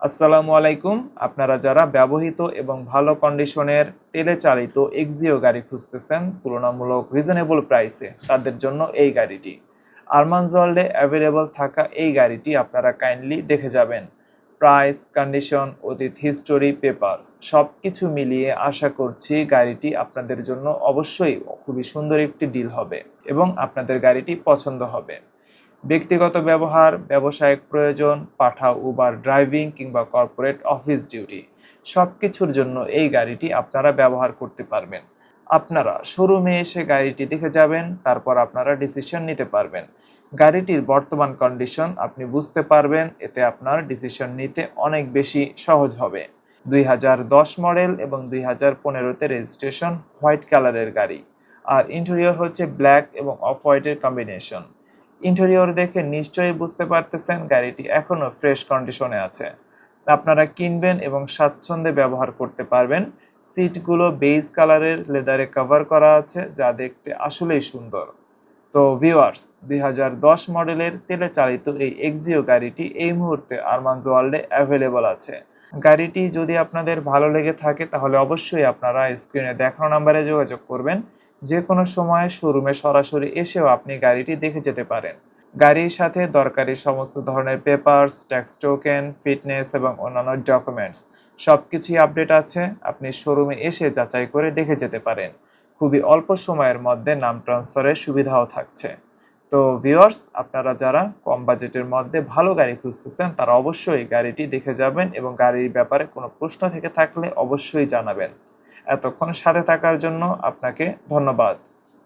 আসসালামু আলাইকুম। আপনারা যারা ব্যবহৃত এবং ভালো কন্ডিশনের তেলে চালিত এক্সিও গাড়ি খুঁজতেছেন, তুলনামূলক রিজনেবল প্রাইসে তাদের জন্য এই গাড়িটি। আরমান ওয়ার্ল্ডে অ্যাভেলেবল থাকা এই গাড়িটি আপনারা কাইন্ডলি দেখে যাবেন। প্রাইস কন্ডিশন অতীত হিস্টোরি পেপারস সব কিছু মিলিয়ে আশা করছি গাড়িটি আপনাদের জন্য অবশ্যই খুবই সুন্দর একটি ডিল হবে এবং আপনাদের গাড়িটি পছন্দ হবে। ব্যক্তিগত ব্যবহার, ব্যবসায়িক প্রয়োজন পাঠা উবার ড্রাইভিং কিংবা কর্পোরেট অফিস ডিউটি সব কিছুর জন্য এই গাড়িটি আপনারা ব্যবহার করতে পারবেন। আপনারা শোরুমে এসে গাড়িটি দেখে যাবেন, তারপর আপনারা ডিসিশন নিতে পারবেন। গাড়িটির বর্তমান কন্ডিশন আপনি বুঝতে পারবেন, এতে আপনার ডিসিশন নিতে অনেক বেশি সহজ হবে। দুই হাজার দশ মডেল এবং দুই হাজার পনেরোতে রেজিস্ট্রেশন হোয়াইট কালারের গাড়ি। আর ইন্টেরিয়র হচ্ছে ব্ল্যাক এবং অফ হোয়াইটের কম্বিনেশন ইন্টেরিয়র দেখে নিশ্চয়ই বুঝতে পারতেছেন গাড়িটি এখনও ফ্রেশ কন্ডিশনে আছে। আপনারা কিনবেন এবং স্বাচ্ছন্দ্যে ব্যবহার করতে পারবেন। সিটগুলো বেজ কালারের লেদারে কভার করা আছে, যা দেখতে আসলেই সুন্দর। তো ভিউয়ার্স দুই মডেলের তেলে চালিত এই এক্সিও গাড়িটি এই মুহূর্তে আরমানজ ওয়ার্ল্ডে অ্যাভেলেবল আছে। গাড়িটি যদি আপনাদের ভালো লেগে থাকে, তাহলে অবশ্যই আপনারা স্ক্রিনে দেখানো নাম্বারে যোগাযোগ করবেন। যে কোনো সময় শোরুমে সরাসরি এসেও আপনি গাড়িটি দেখে যেতে পারেন। গাড়ির সাথে দরকারি সমস্ত ধরনের পেপারস ট্যাক্স টোকেন ফিটনেস এবং অন্যান্য ডকুমেন্টস সব কিছুই আপডেট আছে। আপনি শোরুমে এসে যাচাই করে দেখে যেতে পারেন। খুবই অল্প সময়ের মধ্যে নাম ট্রান্সফারের সুবিধাও থাকছে। তো ভিউয়ার্স আপনারা যারা কম বাজেটের মধ্যে ভালো গাড়ি খুঁজতেছেন, তারা অবশ্যই গাড়িটি দেখে যাবেন এবং গাড়ির ব্যাপারে কোনো প্রশ্ন থেকে থাকলে অবশ্যই জানাবেন। এতক্ষণ সাথে থাকার জন্য আপনাকে ধন্যবাদ।